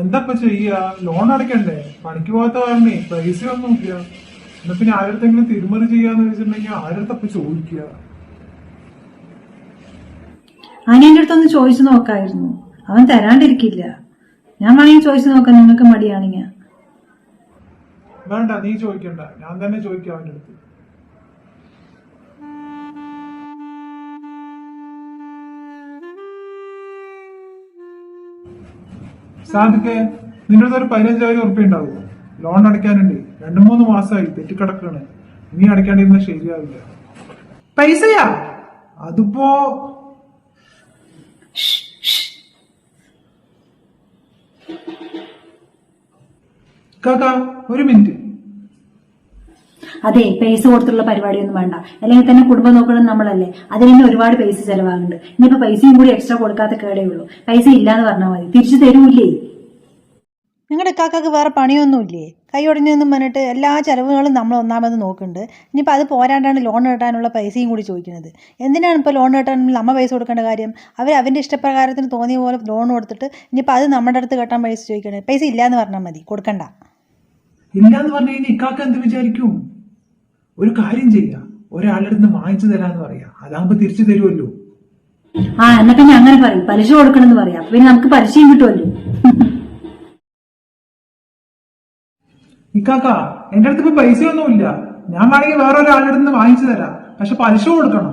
എന്താ ചെയ്യാ? ലോൺ അടയ്ക്കണ്ടേ? പണിക്ക് പോകാത്ത കാരണേ പൈസ ഒന്നും ഇല്ല. എന്നാ പിന്നെ ആരടുത്തെങ്കിലും തിരുമറി ചെയ്യാന്ന് വെച്ചിട്ടുണ്ടെങ്കിൽ ആരടുത്തപ്പ ചോദിക്കുക? അനിയന്റെ അടുത്തൊന്ന് ചോദിച്ചു നോക്കായിരുന്നു. അവൻ തരാണ്ടിരിക്കില്ല. ഞാൻ വേണമെങ്കിൽ ചോദിച്ചു നോക്കാം നിങ്ങൾക്ക് മടിയാണെങ്കിൽ. വേണ്ട നീ ചോദിക്കണ്ട. ഞാൻ തന്നെ ചോദിക്കാം അവന്റെ അടുത്ത്. സാധിക്കേ നിന്റെ അടുത്ത് ഒരു പതിനഞ്ചായിരം ഉറുപ്പ്യ ഉണ്ടാവും ലോൺ അടയ്ക്കാനുണ്ട് രണ്ടു മൂന്ന് മാസമായി തെറ്റിക്കിടക്കാണ്. ഇനി അടയ്ക്കാണ്ടിരുന്ന ശരിയാവില്ല. പൈസയാ? അതിപ്പോ കാക്ക ഒരു മിനിറ്റ്. അതെ പൈസ കൊടുത്തുള്ള പരിപാടിയൊന്നും വേണ്ട. അല്ലെങ്കിൽ തന്നെ കുടുംബം നോക്കണം നമ്മളല്ലേ. അതിന് തന്നെ ഒരുപാട് പൈസ ചെലവാകുന്നുണ്ട്. ഇനിയിപ്പോ പൈസയും കൂടി എക്സ്ട്രാ കൊടുക്കാത്ത കേടേ ഉള്ളൂ. പൈസ ഇല്ലാന്ന് പറഞ്ഞാൽ മതി. തിരിച്ചു തരൂല്ലേ? നിങ്ങളുടെ ഇക്കാക്കക്ക് വേറെ പണിയൊന്നുമില്ലേ? കൈ ഒടിഞ്ഞെന്നും പറഞ്ഞിട്ട് എല്ലാ ചിലവുകളും നമ്മൾ ഒന്നാമത് നോക്കുന്നുണ്ട്. ഇനിയിപ്പോൾ അത് പോരാണ്ടാണ് ലോൺ കിട്ടാനുള്ള പൈസയും കൂടി ചോദിക്കുന്നത്. എന്തിനാണ് ഇപ്പോൾ ലോൺ കിട്ടാൻ നമ്മൾ പൈസ കൊടുക്കേണ്ട കാര്യം? അവർ അവന്റെ ഇഷ്ടപ്രകാരത്തിന് തോന്നിയ പോലെ ലോൺ കൊടുത്തിട്ട് ഇനിയിപ്പോൾ അത് നമ്മുടെ അടുത്ത് കെട്ടാൻ പൈസ ചോദിക്കണേ. പൈസ ഇല്ലയെന്ന് പറഞ്ഞാൽ മതി. കൊടുക്കണ്ട. ഇല്ലാന്ന് പറഞ്ഞു കഴിഞ്ഞാൽ ഇക്കാക്ക എന്ത് വിചാരിക്കും? ഒരു കാര്യം ചെയ്യ. ഒരാളുടെ അടുത്ത് വാങ്ങിച്ചു തരാന്ന് പറയാ. അതാകുമ്പോ തിരിച്ചു തരുമല്ലോ ആ എന്നാ പിന്നെ അങ്ങനെ പറയും. പലിശ കൊടുക്കണമെന്ന് പറയാം. പിന്നെ നമുക്ക് പലിശയും കിട്ടുമല്ലോ ഇക്കാക്ക എന്റെ അടുത്ത് ഇപ്പൊ പൈസ പൈസയൊന്നുമില്ല. ഞാൻ വേണമെങ്കിൽ വേറെ ഒരാളുടെ അടുത്ത് നിന്ന് വാങ്ങിച്ചു തരാം. പക്ഷെ പലിശ കൊടുക്കണം.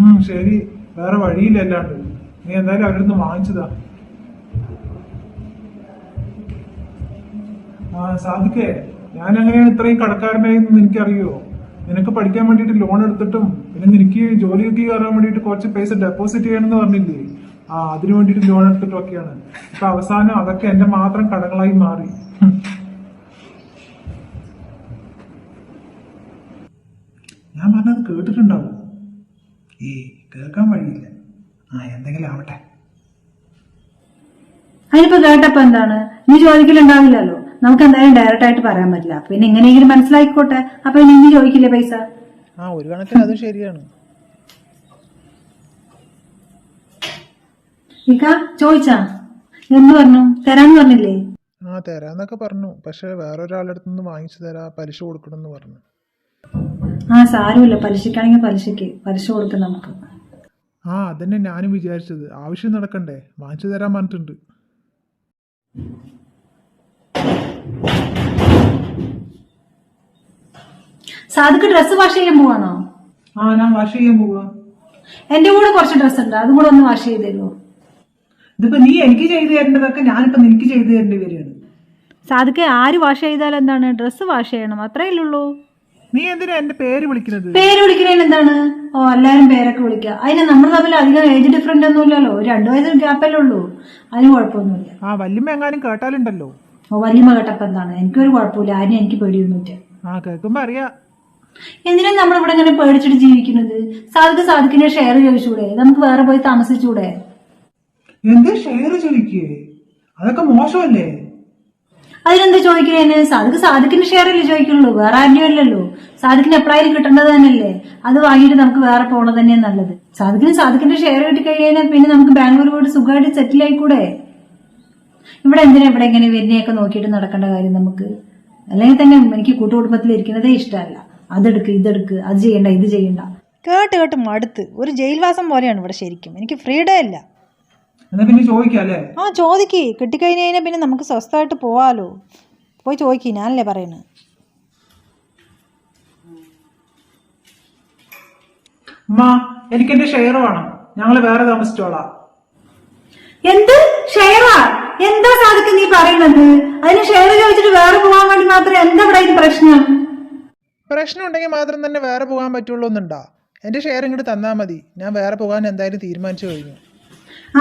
ഉം ശരി. വേറെ വഴിയില്ല അല്ലാണ്ട് നീ എന്തായാലും അവരുടെ നിന്ന് വാങ്ങിച്ചതാ ആ സാധിക്കേ? ഞാൻ എങ്ങനെയാണ് ഇത്രയും കടക്കാരനായിരുന്നു എനിക്കറിയോ? നിനക്ക് പഠിക്കാൻ വേണ്ടിയിട്ട് ലോൺ എടുത്തിട്ടും പിന്നെ നിനക്ക് ജോലിയൊക്കെ കയറാൻ വേണ്ടിയിട്ട് കുറച്ച് പൈസ ഡെപ്പോസിറ്റ് ചെയ്യണമെന്ന് പറഞ്ഞില്ലേ? ആ അതിനു വേണ്ടിയിട്ട് ലോൺ എടുത്തിട്ടൊക്കെയാണ്. ഇപ്പൊ അവസാനം അതൊക്കെ എന്റെ മാത്രം കടങ്ങളായി മാറി. ഞാൻ പറഞ്ഞത് കേട്ടിട്ടുണ്ടാവും. ഏ കേൾക്കാൻ വഴിയില്ല. ആ എന്തെങ്കിലും ആവട്ടെ. അതിനിപ്പോ കേട്ടപ്പോ എന്താണ്? നീ ചോദിക്കലുണ്ടാവില്ലല്ലോ. നമുക്ക് എന്തായാലും ഡയറക്റ്റ് ആയിട്ട് പറയാൻ പറ്റില്ല. പിന്നെ എങ്ങനെയെങ്കിലും മനസ്സിലാക്കിക്കോട്ടെ അപ്പൊ ഇനി നീ ചോദിക്കില്ലേ പൈസ? ആ ഒരു കണക്കിന് അതും ശരിയാണ്. ഇക്ക ചോദിച്ചാ? എന്ന് പറഞ്ഞു. തരാന്ന് പറഞ്ഞില്ലേ? ആ തരാന്നൊക്കെ പറഞ്ഞു. പക്ഷെ വേറൊരാളുടെ അടുത്ത് നിന്ന് വാങ്ങിച്ചു തരാ പലിശ കൊടുക്കണം എന്ന് പറഞ്ഞു. ആ സാരമില്ല. പലിശക്കാണെങ്കിൽ പലിശക്ക് പലിശ കൊടുക്കും നമുക്ക്. ആ അതന്നെ ഞാനും വിചാരിച്ചത്. ആവശ്യം നടക്കണ്ടേ? വാങ്ങിച്ചു തരാൻ പറഞ്ഞിട്ടുണ്ട്. സാധുക്ക് ഡ്രസ്സ് വാഷ് ചെയ്യാൻ പോവാണോ? ആ ഞാൻ വാഷ് ചെയ്യാൻ പോവാ. എന്റെ കൂടെ കുറച്ച് ഡ്രസ്സ് ഉണ്ട് അതും കൂടെ ഒന്ന് വാഷ് ചെയ്ത് തരുമോ ഇതിപ്പോ നീ എനിക്ക് ചെയ്തു തരേണ്ടതൊക്കെ ഞാനിപ്പോ നിനക്ക് ചെയ്തു തരേണ്ടി വരികയാണ്. സാധുക്ക് ആര് വാഷ് ചെയ്താൽ എന്താണ്? ഡ്രസ്സ് വാഷ് ചെയ്യണം അത്രേ ഉള്ളൂ. നീ എന്തിനാ എന്റെ പേര് വിളിക്കുന്നത്? പേര് വിളിക്കുന്നതിന് എന്താണ്? ഓ എല്ലാരും പേരൊക്കെ വിളിക്കുക അതിന് നമ്മൾ തമ്മിൽ അധികം ഏജ് ഡിഫറന്റ് ഒന്നും ഇല്ലല്ലോ രണ്ടു വയസ്സ് ഗ്യാപ്പല്ലേ ഉള്ളൂ. അതിന് കുഴപ്പമൊന്നുമില്ല. ആ വല്യമ്മ എങ്ങാനും കേട്ടാലുണ്ടല്ലോ. വല്യമ്മ കേട്ടപ്പോ എന്താണ്? എനിക്കൊരു കുഴപ്പമില്ല. ആരും എനിക്ക് പേടിയൊന്നുമില്ല ആ കേൾക്കുമ്പോ അറിയാം. എന്തിനാ നമ്മളിവിടെ ഇങ്ങനെ പേടിച്ചിട്ട് ജീവിക്കുന്നത്? സാധുക്ക് സാധുക്കിന്റെ ഷെയർ ചോദിച്ചൂടെ? നമുക്ക് വേറെ പോയി താമസിച്ചൂടെ? എന്ത് ഷെയർ ചോദിക്കേ? അതൊക്കെ മോശമല്ലേ? അതിനെന്താ ചോദിക്കുന്നതിന് സാധുക്ക് സാധുക്കിന്റെ ഷെയർ അല്ലേ ചോദിക്കുള്ളൂ. വേറെ ആരുടെയും അല്ലല്ലോ. സാധുക്കിന് എപ്പോഴായാലും കിട്ടേണ്ടത് തന്നെയല്ലേ. അത് വാങ്ങിയിട്ട് നമുക്ക് വേറെ പോണത് തന്നെയാണ് നല്ലത്. സാധുക്കിന് സാധുക്കിന്റെ ഷെയർ കിട്ടിക്കഴിഞ്ഞാൽ പിന്നെ നമുക്ക് ബാംഗ്ലൂർ പോയിട്ട് സുഖമായിട്ട് സെറ്റിൽ ആയിക്കൂടെ? ഇവിടെ എന്തിനാ ഇവിടെ ഇങ്ങനെ വരുന്നയൊക്കെ നോക്കിയിട്ട് നടക്കേണ്ട കാര്യം നമുക്ക്? അല്ലെങ്കിൽ തന്നെ എനിക്ക് കൂട്ടുകുടുംബത്തിൽ ഇരിക്കുന്നതേ ഇഷ്ടമല്ല. അതെടുക്ക് ഇതെടുക്ക് അത് ചെയ്യണ്ട ഇത് ചെയ്യണ്ട. കേട്ട് കേട്ട് മടുത്ത്. ഒരു ജയിൽവാസം പോലെയാണ് ഇവിടെ ശരിക്കും. എനിക്ക് ഫ്രീഡം അല്ല എന്നാ പിന്നെ ചോദിക്കാം ആ ചോദിക്ക്. കിട്ടിക്കഴിഞ്ഞ് കഴിഞ്ഞാൽ പിന്നെ നമുക്ക് സ്വസ്ഥമായിട്ട് പോവാലോ. പോയി ചോദിക്ക് ഞാനല്ലേ പറയുന്നത് അമ്മ എനിക്ക് എന്റെ ഷെയർ വേണം. ഞങ്ങൾ വേറെ താമസിച്ചോളാം. എന്ത്? ഷെയറാ എന്താ സാധിക്കും നീ പറയുന്നത്? അതിന് ഷെയർ ചോദിച്ചിട്ട് വേറെ പോകാൻ വേണ്ടി മാത്രം എന്താ ഇവിടെ ഇതിന് പ്രശ്നം? പ്രശ്നം ഉണ്ടെങ്കിൽ മാത്രം തന്നെ വേറെ പോകാൻ പറ്റുള്ളൂ എന്നുണ്ടാ? എന്റെ ഷെയർ ഇങ്ങോട്ട് തന്നാ മതി. ഞാൻ വേറെ പോകാൻ എന്തായാലും തീരുമാനിച്ചു കഴിഞ്ഞു.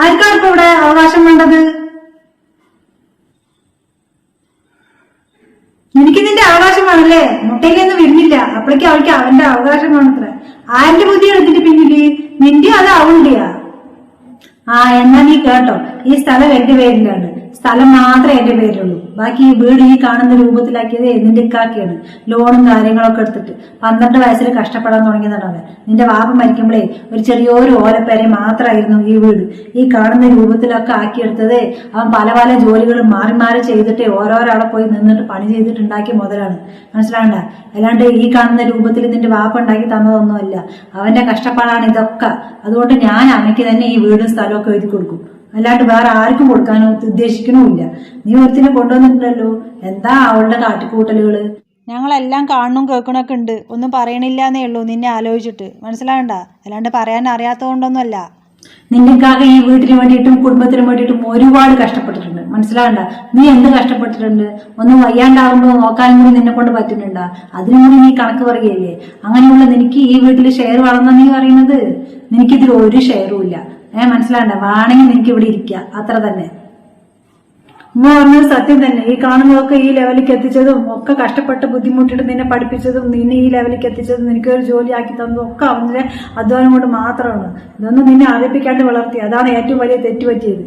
ആർക്കാർക്കും ഇവിടെ അവകാശം വേണ്ടത്? എനിക്ക് നിന്റെ അവകാശം വേണല്ലേ? മുട്ടയിലൊന്നും വിടുന്നില്ല അപ്പോഴേക്കും അവൾക്ക് അവന്റെ അവകാശം വേണത്ര. ആരുടെ ബുദ്ധി എടുത്തിട്ട് പിന്നിൽ? നിന്റെ അത് അവളുടെയാ? ആ എന്നാ നീ കേട്ടോ. ഈ സ്ഥലം എന്റെ പേരിലാണ്. സ്ഥലം മാത്രമേ എന്റെ പേരുള്ളൂ ബാക്കി ഈ വീട് ഈ കാണുന്ന രൂപത്തിലാക്കിയത് നിന്റെ ഇക്കാക്കിയാണ്. ലോണും കാര്യങ്ങളൊക്കെ എടുത്തിട്ട്. പന്ത്രണ്ട് വയസ്സിൽ കഷ്ടപ്പെടാൻ തുടങ്ങിയതാണ് നിന്റെ വാപ്പ മരിക്കുമ്പോഴേ ഒരു ചെറിയൊരു ഓലപ്പേരെ മാത്രമായിരുന്നു ഈ വീട്. ഈ കാണുന്ന രൂപത്തിലൊക്കെ ആക്കിയെടുത്തത് അവൻ പല പല ജോലികളും മാറി മാറി ചെയ്തിട്ട് ഓരോരാളെ പോയി നിന്നിട്ട് പണി ചെയ്തിട്ട് ഉണ്ടാക്കിയ മുതലാണ്. മനസ്സിലാണ്ട അല്ലാണ്ട് ഈ കാണുന്ന രൂപത്തിൽ നിന്റെ വാപ്പ ഉണ്ടാക്കി തന്നതൊന്നുമല്ല. അവന്റെ കഷ്ടപ്പാടാണ് ഇതൊക്കെ. അതുകൊണ്ട് ഞാൻ അമ്മയ്ക്ക് തന്നെ ഈ വീടും സ്ഥലവും ഒക്കെ എഴുതി കൊടുക്കും. അല്ലാണ്ട് വേറെ ആർക്കും കൊടുക്കാനോ ഉദ്ദേശിക്കണമില്ല നീ ഒരുത്തിനെ കൊണ്ടുവന്നിട്ടുണ്ടല്ലോ. എന്താ അവളുടെ കാട്ടിക്കൂട്ടലുകൾ? ഞങ്ങളെല്ലാം കാണും കേൾക്കണൊക്കെ ഉണ്ട്. ഒന്നും പറയണില്ല എന്നേ ഉള്ളൂ നിന്നെ ആലോചിച്ചിട്ട്. മനസ്സിലാവണ്ട? അല്ലാണ്ട് പറയാൻ അറിയാത്തതുകൊണ്ടൊന്നുമല്ല നിന്നെക്കാകെ ഈ വീട്ടിന് വേണ്ടിയിട്ടും കുടുംബത്തിന് വേണ്ടിയിട്ടും ഒരുപാട് കഷ്ടപ്പെട്ടിട്ടുണ്ട്. മനസ്സിലാവണ്ട? നീ എന്ത് കഷ്ടപ്പെട്ടിട്ടുണ്ട്? ഒന്നും വയ്യാണ്ടാവുമ്പോ നോക്കാനും കൂടി നിന്നെ കൊണ്ട് പറ്റുന്നുണ്ട? അതിനും കൂടി നീ കണക്ക് പറയുകയല്ലേ അങ്ങനെയുള്ള നിനക്ക് ഈ വീട്ടിൽ ഷെയർ വളർന്ന നീ പറയുന്നത്? നിനക്കിതിൽ ഒരു ഷെയറും ഇല്ല. ഏഹ് മനസ്സിലാണ്ട വേണമെങ്കിൽ നിനക്ക് ഇവിടെ ഇരിക്കുക അത്ര തന്നെ. ഉമ്മ പറഞ്ഞത് സത്യം തന്നെ. ഈ കാണുന്നതൊക്കെ ഈ ലെവലിലേക്ക് എത്തിച്ചതും ഒക്കെ കഷ്ടപ്പെട്ട് ബുദ്ധിമുട്ടിട്ട് നിന്നെ പഠിപ്പിച്ചതും നിന്നെ ഈ ലെവലിലേക്ക് എത്തിച്ചതും നിനക്ക് ഒരു ജോലി ആക്കി തന്നതും ഒക്കെ അവന്റെ അധ്വാനം കൊണ്ട് മാത്രമാണ്. ഇതൊന്നും നിന്നെ അറിയിപ്പിക്കാണ്ട് വളർത്തി. അതാണ് ഏറ്റവും വലിയ തെറ്റ് പറ്റിയത്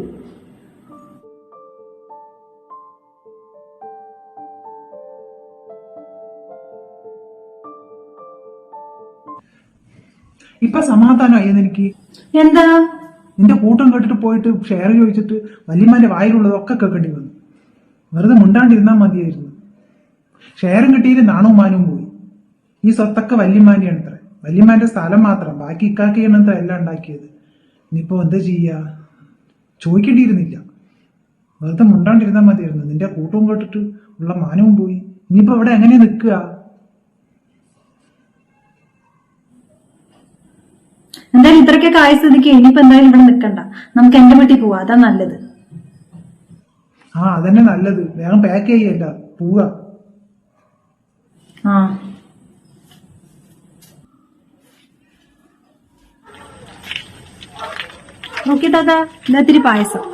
ഇപ്പൊ സമാധാനമായി എനിക്ക് എന്താ? നിന്റെ കൂട്ടം കേട്ടിട്ട് പോയിട്ട് ഷെയർ ചോദിച്ചിട്ട് വല്യമാന്റെ വായിലുള്ളതൊക്കെ കേൾക്കേണ്ടി വന്നു. വെറുതെ മുണ്ടാണ്ടിരുന്നാൽ മതിയായിരുന്നു. ഷെയറും കിട്ടിയില്ല നാണവും മാനവും പോയി. ഈ സ്വത്തൊക്കെ വല്യമാന്റെയാണ് അത്ര വല്യമാന്റെ സ്ഥലം മാത്രം. ബാക്കി ഇക്കാക്കിയാണ് അത്ര എല്ലാം ഉണ്ടാക്കിയത്. ഇനിയിപ്പോ എന്താ ചെയ്യാ? ചോദിക്കേണ്ടിയിരുന്നില്ല. വെറുതെ മുണ്ടാണ്ടിരുന്നാൽ മതിയായിരുന്നു. നിന്റെ കൂട്ടവും കേട്ടിട്ട് ഉള്ള മാനവും പോയി. ഇനിയിപ്പോ ഇവിടെ എങ്ങനെ നിൽക്കുക? എന്തായാലും ഇത്രയ്ക്കൊക്കെ ആയ സ്ഥിതിക്ക് ഇനിയിപ്പോ എന്തായാലും ഇവിടെ നിൽക്കണ്ട. നമുക്ക് എന്റെ വീട്ടിൽ പോവാ. അതാ നല്ലത്. ആ അതന്നെ നല്ലത്. വേഗം പാക്ക് ചെയ്യല്ല പോവുക ആ. നോക്കി താത്ത എന്താ ഇത്തിരി പായസം.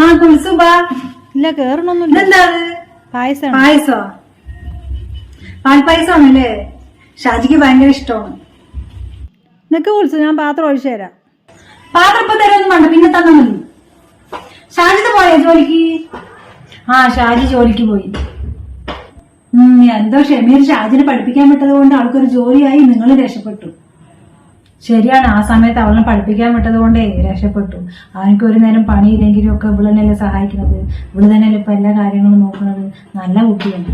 ആ കുൽസുബാ. ഇല്ല കേറണൊന്നും ഇതെന്താ പായസം പായസോ? പാൽപ്പായസമാണല്ലേ? ഷാജിക്ക് ഭയങ്കര ഇഷ്ടമാണ്. നിനക്ക് വിളിച്ചു ഞാൻ പാത്രം ഒഴിച്ചു തരാം. പാത്രം ഇപ്പൊ തരുമൊന്നും വേണ്ട പിന്നെ തന്നാ ഷാജിത് പോയോ ജോലിക്ക്? ആ ഷാജി ജോലിക്ക് പോയി. എന്തോ ഷമീർ ഷാജിനെ പഠിപ്പിക്കാൻ വിട്ടത് കൊണ്ട് ആൾക്കൊരു ജോലിയായി നിങ്ങൾ രക്ഷപ്പെട്ടു. ശരിയാണ് ആ സമയത്ത് അവളെ പഠിപ്പിക്കാൻ വിട്ടത് കൊണ്ടേ രക്ഷപ്പെട്ടു. അവനക്ക് ഒരു നേരം പണിയില്ലെങ്കിലും ഒക്കെ ഇവിടെ തന്നെയല്ലേ സഹായിക്കുന്നത്. ഇവിടെ തന്നെയല്ലേ ഇപ്പൊ എല്ലാ കാര്യങ്ങളും നോക്കുന്നത്. നല്ല കുട്ടിയാണ്.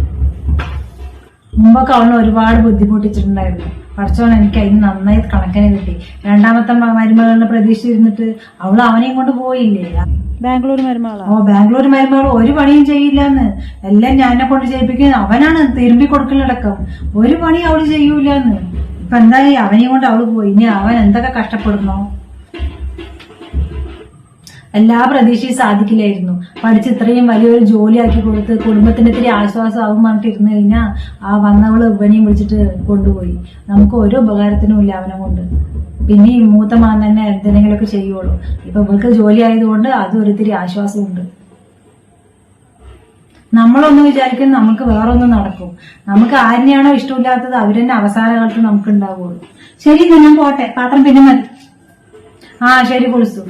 മുമ്പൊക്കെ അവളെ ഒരുപാട് ബുദ്ധിമുട്ടിച്ചിട്ടുണ്ടായിരുന്നു. പഠിച്ചോൻ എനിക്ക് അതിന് നന്നായി കണക്കിന് കിട്ടി. രണ്ടാമത്തെ മ- മരുമകളുടെ പ്രതീക്ഷിച്ചിരുന്നിട്ട് അവൾ അവനെയും കൊണ്ട് പോയില്ലേ? ബാംഗ്ലൂർ മരുമകള. ഓ ബാംഗ്ലൂർ മരുമകൾ ഒരു പണിയും ചെയ്യില്ലെന്ന്. എല്ലാം ഞാനെ കൊണ്ട് ചെയ്യിപ്പിക്കുന്നത് അവനാണ് തിരുമ്പി കൊടുക്കലടക്കം. ഒരു പണി അവൾ ചെയ്യൂലെന്ന്. ഇപ്പൊ എന്തായി? അവനെയും കൊണ്ട് അവൾ പോയി. ഇനി അവൻ എന്തൊക്കെ കഷ്ടപ്പെടുന്നോ? എല്ലാ പ്രതീക്ഷയും സാധിക്കില്ലായിരുന്നു. പഠിച്ച് ഇത്രയും വലിയൊരു ജോലിയാക്കി കൊടുത്ത് കുടുംബത്തിന് ഇത്തിരി ആശ്വാസമാവും പറഞ്ഞിട്ട് ഇരുന്ന് കഴിഞ്ഞാൽ ആ വന്നവൾ ഇവനെയും വിളിച്ചിട്ട് കൊണ്ടുപോയി. നമുക്ക് ഒരു ഉപകാരത്തിനും ഇല്ല അവനെ കൊണ്ട്. പിന്നെ ഈ മൂത്ത മാൻ തന്നെ എന്തെങ്കിലുമൊക്കെ ചെയ്യുള്ളൂ ഇപ്പൊ ഇവൾക്ക് ജോലി ആയതുകൊണ്ട് അതും ഒരിത്തിരി ആശ്വാസമുണ്ട്. നമ്മളൊന്നും വിചാരിക്കും നമുക്ക് വേറൊന്നും നടക്കും. നമുക്ക് ആരെയാണോ ഇഷ്ടമില്ലാത്തത് അവരെന്നെ അവസാന കാലത്ത് നമുക്ക് ഉണ്ടാവുള്ളൂ ശരി ഞാൻ പോട്ടെ. പാത്രം പിന്നെ മതി. ആ ശരി കുളിച്ചു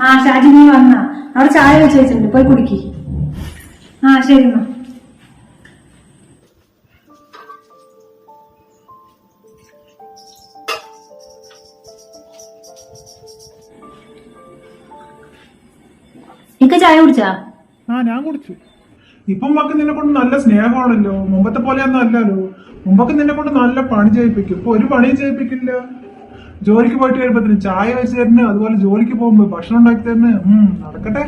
ആ ഷാജി നീ വന്ന. അവിടെ ചായ വെച്ച് വെച്ചിട്ടുണ്ട്. പോയി കുടിക്കി. ആ ശരി എന്നാ. ഇക്ക ചായ കുടിച്ചാ? ആ ഞാൻ കുടിച്ചു. ഇപ്പം മക്ക് നിന്നെ കൊണ്ട് നല്ല സ്നേഹമാണല്ലോ. മുമ്പത്തെ പോലെയൊന്നും അല്ലല്ലോ. മുമ്പൊക്കെ നിന്നെ കൊണ്ട് നല്ല പണി ചെയ്യിപ്പിക്കും. ഇപ്പൊ ഒരു പണിയും ചെയ്യിപ്പിക്കില്ല. ജോലിക്ക് പോയിട്ട് വരുമ്പത്തിന് ചായ വെച്ച് തരുന്നു അതുപോലെ ജോലിക്ക് പോകുമ്പോ ഭക്ഷണം ഉണ്ടാക്കി തരുന്നു. നടക്കട്ടെ.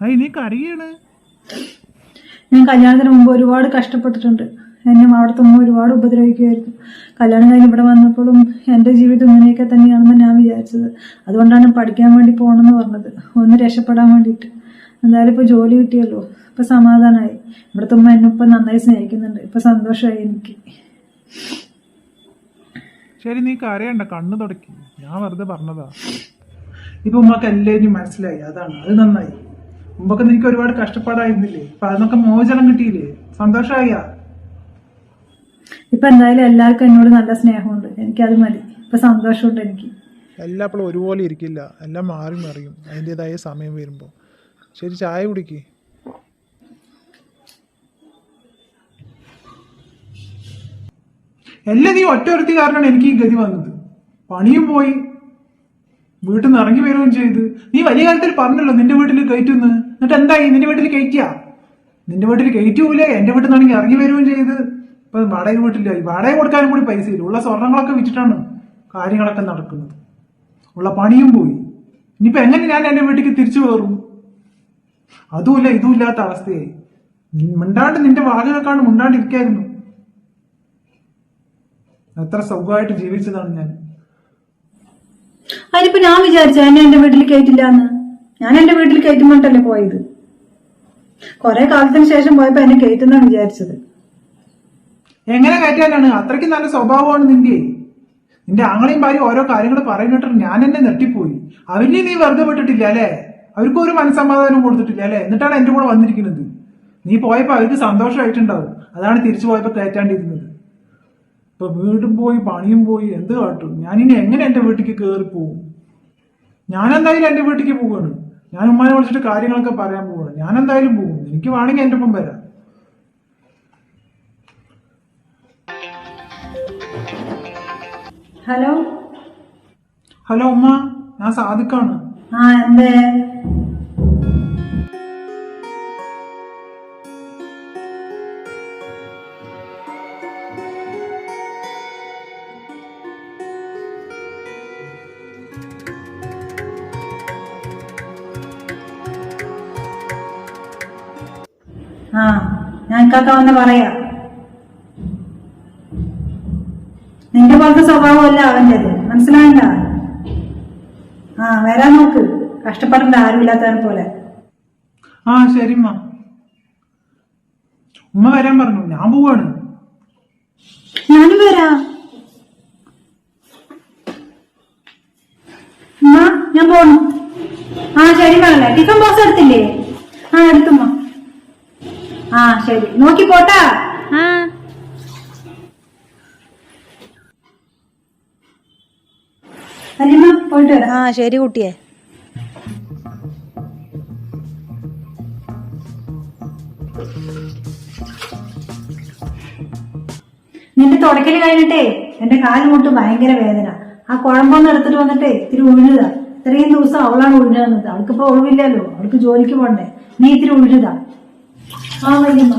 അയ് നീ കരയാണ്. ഞാൻ കല്യാണത്തിന് മുമ്പ് ഒരുപാട് കഷ്ടപ്പെട്ടിട്ടുണ്ട്. എന്നെ അവിടുത്തെ മുമ്പ് ഒരുപാട് ഉപദ്രവിക്കുമായിരുന്നു. കല്യാണം കഴിഞ്ഞ് ഇവിടെ വന്നപ്പോഴും എന്റെ ജീവിതം ഇങ്ങനെയൊക്കെ തന്നെയാണെന്ന് ഞാൻ വിചാരിച്ചത്. അതുകൊണ്ടാണ് പഠിക്കാൻ വേണ്ടി പോകണമെന്ന് പറഞ്ഞത്. ഒന്ന് രക്ഷപ്പെടാൻ വേണ്ടിയിട്ട്. എന്തായാലും ഇപ്പോൾ ജോലി കിട്ടിയല്ലോ. ഇപ്പോൾ സമാധാനമായി ഇവിടുത്തെ ഉമ്മ എന്നെ ഇപ്പം നന്നായി സ്നേഹിക്കുന്നുണ്ട്. ഇപ്പം സന്തോഷമായി എനിക്ക്. ശരി നീ കരയണ്ട കണ്ണു തുടക്കി. ഞാൻ വെറുതെ പറഞ്ഞതാ. ഇപ്പൊ ഉമ്മക്ക് എല്ലാവരും മനസ്സിലായി അതാണ് അത് നന്നായി. മുമ്പൊക്കെ നിനക്ക് ഒരുപാട് കഷ്ടപ്പാടായിരുന്നില്ലേ? ഇപ്പൊ അതിനൊക്കെ മോചനം കിട്ടിയില്ലേ? സന്തോഷമായ ഇപ്പൊ എന്തായാലും എല്ലാവർക്കും എന്നോട് നല്ല സ്നേഹമുണ്ട്. എനിക്കത് മതി. ഇപ്പൊ സന്തോഷമുണ്ട് എനിക്ക്. എല്ലാപ്പോഴും ഒരുപോലെ ഇരിക്കില്ല. എല്ലാം മാറി മറിയും. അതിന്റെതായ സമയം വരുമ്പോൾ ശരി ചായ കുടിക്ക്. എല്ലാം നീ ഒറ്റ ഒരുത്തി കാരണമാണ് എനിക്ക് ഈ ഗതി വന്നത്. പണിയും പോയി. വീട്ടിൽ നിന്ന് ഇറങ്ങി വരികയും ചെയ്ത്. നീ വലിയ കാലത്തിൽ പറഞ്ഞല്ലോ നിന്റെ വീട്ടിൽ കയറ്റുന്ന്. എന്നിട്ട് എന്തായി? നിന്റെ വീട്ടിൽ കയറ്റിയ? നിന്റെ വീട്ടിൽ കയറ്റൂലേ? എന്റെ വീട്ടിൽ നിന്നാണെങ്കിൽ ഇറങ്ങി വരികയും ചെയ്ത്. ഇപ്പൊ വാടക വീട്ടിലായി വാടക കൊടുക്കാനും കൂടി പൈസ ഇല്ല. ഉള്ള സ്വർണങ്ങളൊക്കെ വിറ്റിട്ടാണ് കാര്യങ്ങളൊക്കെ നടക്കുന്നത്. ഉള്ള പണിയും പോയി. ഇനിയിപ്പോ എങ്ങനെ ഞാൻ എന്റെ വീട്ടിലേക്ക് തിരിച്ചു കയറും? അതുമില്ല ഇതുമില്ലാത്ത അവസ്ഥയായി. നി- മിണ്ടാണ്ട് നിന്റെ വാചകക്കാണ് മിണ്ടാണ്ടിരിക്കായിരുന്നു. എത്ര സുഖമായിട്ട് ജീവിച്ചതാണ് ഞാൻ. അതിനിപ്പോ ഞാൻ വിചാരിച്ച എന്നെ എന്റെ വീട്ടിൽ കയറ്റില്ല എന്ന് ഞാൻ എന്റെ വീട്ടിൽ കയറ്റുമ്പോട്ടല്ലേ പോയത്? കൊറേ കാലത്തിന് ശേഷം പോയപ്പോ എന്നെ കയറ്റുന്ന വിചാരിച്ചത്. എങ്ങനെ കയറ്റാനാണ്? അത്രയ്ക്ക് നല്ല സ്വഭാവമാണ് നിന്റെ. നിന്റെ ആങ്ങളെയും ഭാര്യ ഓരോ കാര്യങ്ങൾ പറയുന്നിട്ട് ഞാൻ എന്നെ നെട്ടിപ്പോയി അവരിനെ നീ വെറുതെ വിട്ടിട്ടില്ല അല്ലേ? അവർക്ക് ഒരു മനസ്സമാധാനം കൊടുത്തിട്ടില്ല അല്ലേ? എന്നിട്ടാണ് എന്റെ കൂടെ വന്നിരിക്കുന്നത്. നീ പോയപ്പോ അവർക്ക് സന്തോഷമായിട്ടുണ്ടാവും. അതാണ് തിരിച്ചു പോയപ്പോ കയറ്റാണ്ടിരുന്നത്. ഇപ്പൊ വീടും പോയി പണിയും പോയി എന്ത് കാട്ടും? ഞാനിനി എങ്ങനെ എന്റെ വീട്ടിലേക്ക് കയറി പോകും ഞാൻ എന്തായാലും എന്റെ വീട്ടിലേക്ക് പോവാണ്. ഞാൻ ഉമ്മാനെ വിളിച്ചിട്ട് കാര്യങ്ങളൊക്കെ പറയാൻ പോവാണ്. ഞാൻ എന്തായാലും പോകും എനിക്ക് വേണമെങ്കിൽ എന്റെ ഒപ്പം വരാം. ഹലോ? ഹലോ ഉമ്മ. ഞാൻ സാധിക്കാണ് ആ എന്തേ? ആ ഞാൻ കാക്ക വന്ന് പറയാ. നിന്റെ പോലത്തെ സ്വഭാവമല്ല അവന്റെത് മനസ്സിലായില്ല ആ വരാൻ നോക്ക്. കഷ്ടപ്പെടേണ്ട ആരുമില്ലാത്തവനെ പോലെ. ആ ശരി ഉമ്മ. ഉമ്മ വരാൻ പറഞ്ഞു. ഞാൻ പോവാണ്. ഞാനും വരാ. ഉമ്മ ഞാൻ പോണു. ആ ശരി മകളെ ടിഫൻ ബോക്സ് എടുത്തില്ലേ? ആ എടുത്തുമ്മ ആ ശരി. നോക്കി പോട്ടാ? ആ. അല്ലിമ്മ പോയിട്ട് വരാം. ആ ശരി കുട്ടിയെ. നിന്റെ തുടക്കൽ കഴിഞ്ഞിട്ടേ എന്റെ കാലുമുട്ട് ഭയങ്കര വേദന. ആ കുഴമ്പൊന്ന് എടുത്തിട്ട് വന്നിട്ടേ ഇത്തിരി ഉഴുതാ. ഇത്രയും ദിവസം അവളാണ് ഉഴുതാന്നത് അവൾക്കിപ്പോ ഒഴിവില്ലല്ലോ അവൾക്ക് ജോലിക്ക് പോണ്ടേ. നീ ഇത്തിരി ഉഴുതാ. ആ വല്യമ്മ